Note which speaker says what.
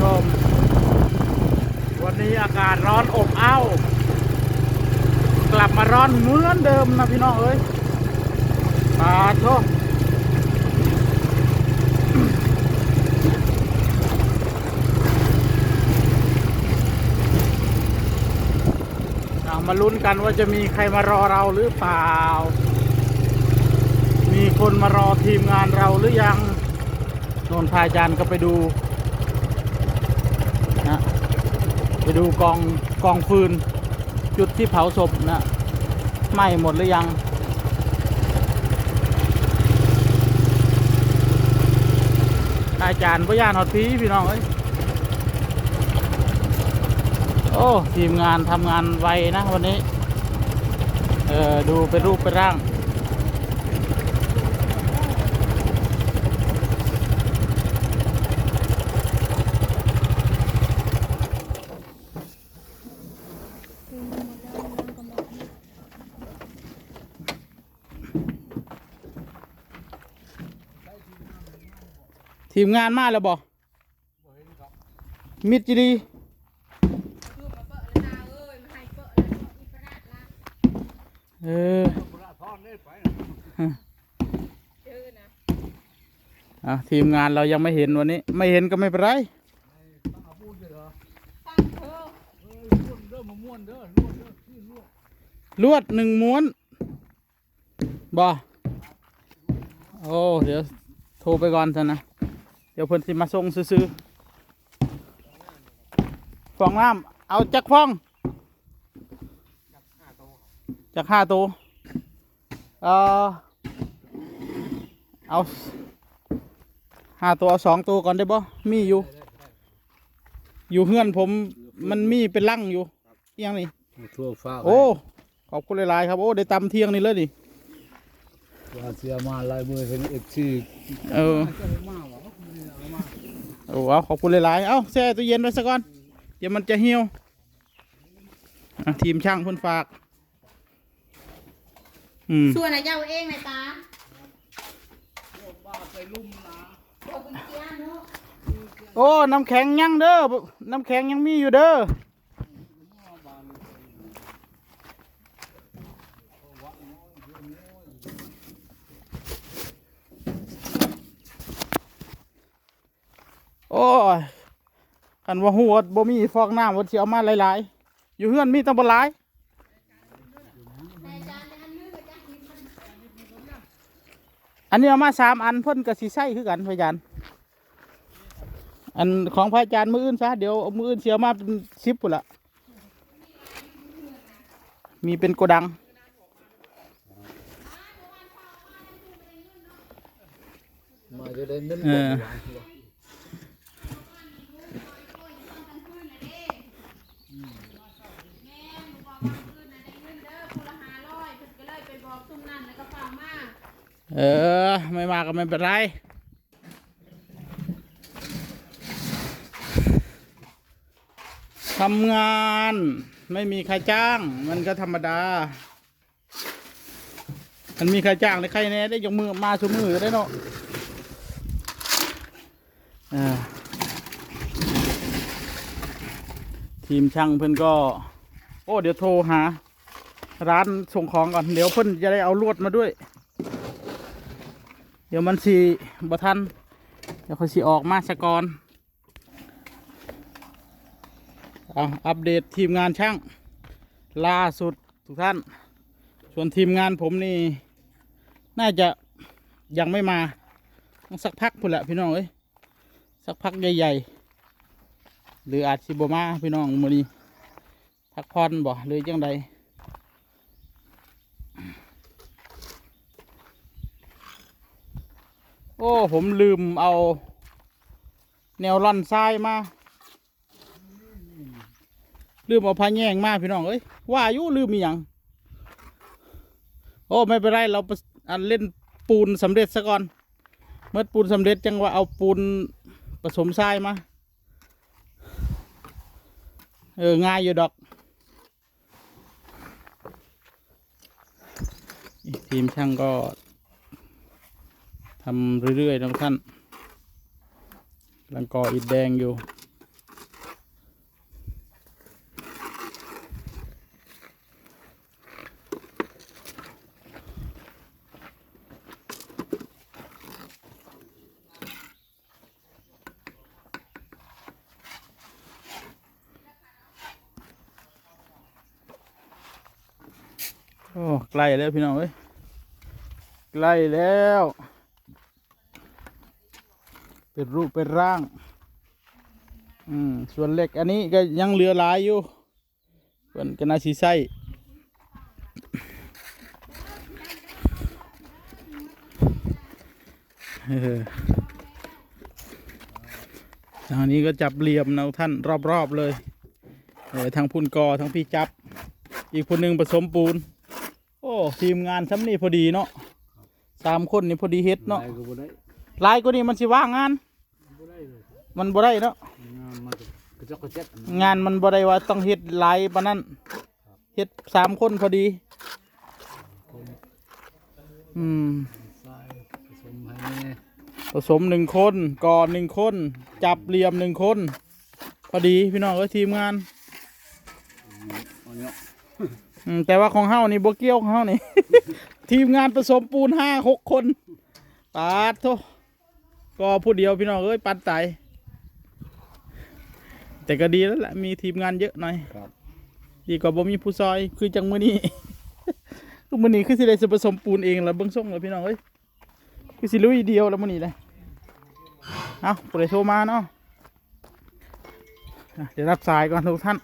Speaker 1: ชม วันนี้อากาศร้อนอบอ้าวกลับมาร้อนเหมือนเดิมนะพี่น้องเอ้ยปาโชเอามาลุ้นกันว่าจะมีใครมารอเราหรือเปล่า มีคนมารอทีมงานเราหรือยัง โนนพายจานก็ไปดูนะ ไปดูกองกองฟืน จุดที่เผาศพนะไหม้หมดหรือยังอาจารย์พยานหอดพีพี่น้องเอ้ยโอ้ทีมงานทำงานไวนะวันนี้ เออดูเป็นรูปเป็นร่าง ทีมงานมาแล้วบอมิดจีดี
Speaker 2: คือมาเปิดแล้วนาเอ้ยมาให้เปิดแล้วอีกระดาษละ
Speaker 1: เออ
Speaker 2: ชื่อนะ
Speaker 1: อะทีมงานเรายังไม่เห็นวันนี้ ไม่เห็นก็ไม่เป็นไรลวดหนึ่งม้วนบอโอ้เดี๋ยวโทรไปก่อนซะนะ เดี๋ยวเพิ่นสิมาส่งซื้อๆฟองน้ำเอาจักฟองจากห้าตัวเออเอาห้าตัวเอาสองตัวก่อนได้บ่มีอยู่ อยู่เฮือนผมมันมีเป็นลังอยู่เอียงนี่
Speaker 3: ทั่วฟ้า
Speaker 1: โอ้ขอบคุณหลายๆครับโอ้ได้ตำเที่ยงนี่เลยดิ
Speaker 3: ว่าเสียมาลายมือเห็นเอฟซี
Speaker 1: เออ โอ้เอาขอบคุณหลายๆ เอาแช่ตู้เย็นไว้ซะก่อน เดี๋ยวมันจะเหี่ยวอะทีมช่างเพิ่นฝาก อืม
Speaker 2: ส่วนไหนเจ้าเองไหนตาโอ้คุณเจียเนาะ
Speaker 1: โอ้ น้ำแข็งยังเด้อ น้ำแข็งยังมีอยู่เด้อ โอ้ยกันว่าหัวบ่มีฟอกน้ำวันสิเอามาหลายๆ อยู่เฮือนมีตั้งบ่หลาย
Speaker 2: ในจานในอันนึงกับจานนี้มัน
Speaker 1: อันนี้เอามาสามอันเพ่นกับสีไส้คือกันพยานอันของพระอาจารย์มืออื่นซะเดี๋ยวเอามืออื่นเสียมาเป็นสิบปุ่นละมีเป็นโกดัง
Speaker 3: มาจะได้เน้น
Speaker 1: เออ
Speaker 2: แม่บอกว่าคืนไหนได้เงินเด้อคนละห้าร้อยเพิ่นก็ เลยไปบอกซุ่มนั่นแล้วก็ฝากมา
Speaker 1: เออ ไม่มาก็ไม่เป็นไรทำงานไม่มีใครจ้าง มันก็ธรรมดา มันมีใครจ้างในใครแน่ได้ยกมือมาชูมือได้เนาะทีมช่างเพื่อนก็ โอ้ เดี๋ยวโทรหา ร้านส่งของก่อน เดี๋ยวเพื่นจะได้เอาลวดมาด้วย เดี๋ยวมันสีบะทัน เดี๋ยวเขาสีออกมาสกอนเอาอัปเดตทีมงานช่างล่าสุดทุกท่าน ส่วนทีมงานผมนี่ น่าจะยังไม่มาต้องสักพักพุ่นแหละพี่น้องเอ้ยสักพักใหญ่ๆ หรืออาจสิบมาพี่น้องมือนี้พักผ่อนบ่หรือยังได อ้ผมลืมเอา แนวร่อนทรายมา ลืมเอาพาแยงมาพี่น้องเอ้ยว่าอยู่ลืมมีหยังโอ้ไม่เป็นไรเราไปอันเล่นปูนสำเร็จซะก่อน เมื่อปูนสำเร็จจังว่าเอาปูนผสมทรายมา เออง่ายอยู่ดอกทีมช่างก็ ทำเรื่อยๆนะท่านกำลังก่ออิฐแดงอยู่โอ้ใกล้แล้วพี่น้องเอ้ยใกล้แล้ว เป็นรูปเป็นร่าง อืม ส่วนเล็กอันนี้ก็ยังเหลือหลายอยู่เพิ่นก็น่าสีใส่เออทางนี้ก็จับเหลี่ยมนะท่านรอบๆเลย เออทั้งพุ่นกอทั้งพี่จับ อีกคนหนึ่งผสมปูน โอ้ ทีมงานซ้ำนี่พอดีเนาะสามคนนี่พอดีเฮ็ดเนาะ
Speaker 3: ได้ก็บ่ได้
Speaker 1: หลายกว่านี้มันสิว่างงาน
Speaker 3: บ่ได้เลย
Speaker 1: มันบ่ได้เนาะ
Speaker 3: งานมันกระจอกกระเจ็ด
Speaker 1: งานมันบ่ได้ว่าต้องเฮ็ดหลายปานนั้นเฮ็ดสามคนพอดี อืม
Speaker 3: ทรายผสมให้แน่
Speaker 1: ผสมหนึ่งคนก่อนหนึ่งคน จับเหลี่ยมหนึ่งคน พอดีพี่น้องเอ้ยทีมงาน
Speaker 3: เอาเนาะ
Speaker 1: อืมแต่ว่าของเฮานี่บ่เกี่ยวของเฮานี่ ทีมงานผสมปูนห้าหกคนปาดโทก็ผู้เดียวพี่น้องเอ้ยปันไต แต่ก็ดีแล้วแหละมีทีมงานเยอะหน่อย
Speaker 3: ครับ
Speaker 1: ดีกว่าบ่มีผู้ซอยคือจังมื้อนี้ คือมื้อนี้คือสิได้สิผสมปูนเองแล้วเบิ่งส่งแล้วพี่น้องเอ้ยคือสิลุยเดียวแล้วมื้อนี้เลยเอาผู้ใดโทรมาเนาะอะเดี๋ยวรับสายก่อนทุกท่าน